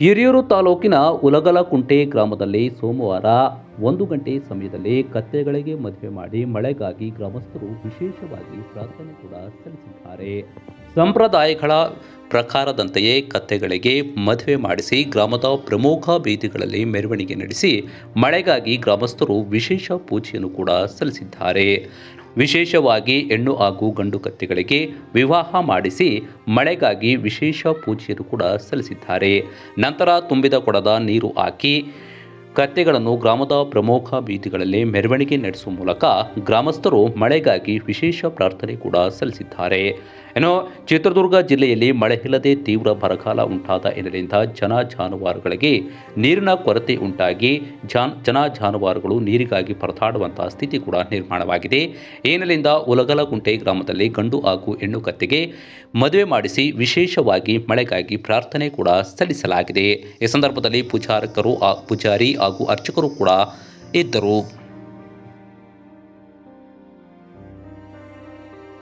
ಹಿರಿಯೂರು ತಾಲೂಕಿನ ಉಲಗಲಕುಂಟೆ ಗ್ರಾಮದಲ್ಲಿ ಸೋಮವಾರ ಒಂದು ಗಂಟೆ ಸಮಯದಲ್ಲಿ ಕತ್ತೆಗಳಿಗೆ ಮದುವೆ ಮಾಡಿ ಮಳೆಗಾಗಿ ಗ್ರಾಮಸ್ಥರು ವಿಶೇಷವಾಗಿ ಪ್ರಾರ್ಥನೆ ಕೂಡ ಸಲ್ಲಿಸಿದ್ದಾರೆ. ಸಂಪ್ರದಾಯಗಳ ಪ್ರಕಾರದಂತೆಯೇ ಕತ್ತೆಗಳಿಗೆ ಮದುವೆ ಮಾಡಿಸಿ ಗ್ರಾಮದ ಪ್ರಮುಖ ಬೀದಿಗಳಲ್ಲಿ ಮೆರವಣಿಗೆ ನಡೆಸಿ ಮಳೆಗಾಗಿ ಗ್ರಾಮಸ್ಥರು ವಿಶೇಷ ಪೂಜೆಯನ್ನು ಕೂಡ ಸಲ್ಲಿಸಿದ್ದಾರೆ. ವಿಶೇಷವಾಗಿ ಹೆಣ್ಣು ಹಾಗೂ ಗಂಡು ಕತ್ತೆಗಳಿಗೆ ವಿವಾಹ ಮಾಡಿಸಿ ಮಳೆಗಾಗಿ ವಿಶೇಷ ಪೂಜೆಯನ್ನು ಕೂಡ ಸಲ್ಲಿಸಿದ್ದಾರೆ. ನಂತರ ತುಂಬಿದ ಕೊಡದ ನೀರು ಹಾಕಿ ಕತ್ತೆಗಳನ್ನು ಗ್ರಾಮದ ಪ್ರಮುಖ ಬೀದಿಗಳಲ್ಲಿ ಮೆರವಣಿಗೆ ನಡೆಸುವ ಮೂಲಕ ಗ್ರಾಮಸ್ಥರು ಮಳೆಗಾಗಿ ವಿಶೇಷ ಪ್ರಾರ್ಥನೆ ಕೂಡ ಸಲ್ಲಿಸಿದ್ದಾರೆ. ಏನೋ ಚಿತ್ರದುರ್ಗ ಜಿಲ್ಲೆಯಲ್ಲಿ ಮಳೆ ಇಲ್ಲದೆ ತೀವ್ರ ಬರಗಾಲ ಉಂಟಾದ ಇದರಿಂದ ಜನ ಜಾನುವಾರುಗಳಿಗೆ ನೀರಿನ ಕೊರತೆ ಉಂಟಾಗಿ ಜಾನ್, ಜನ ಜಾನುವಾರುಗಳು ನೀರಿಗಾಗಿ ಪರದಾಡುವಂತಹ ಸ್ಥಿತಿ ಕೂಡ ನಿರ್ಮಾಣವಾಗಿದೆ. ಹಿನ್ನೆಲೆಯಿಂದ ಉಲಗಲಗುಂಟೆ ಗ್ರಾಮದಲ್ಲಿ ಗಂಡು ಹಾಗೂ ಹೆಣ್ಣು ಕತ್ತೆಗೆ ಮದುವೆ ಮಾಡಿಸಿ ವಿಶೇಷವಾಗಿ ಮಳೆಗಾಗಿ ಪ್ರಾರ್ಥನೆ ಕೂಡ ಸಲ್ಲಿಸಲಾಗಿದೆ. ಈ ಸಂದರ್ಭದಲ್ಲಿ ಪೂಜಾರಕರು ಪೂಜಾರಿ ಹಾಗೂ ಅರ್ಚಕರು ಕೂಡ ಇದ್ದರು.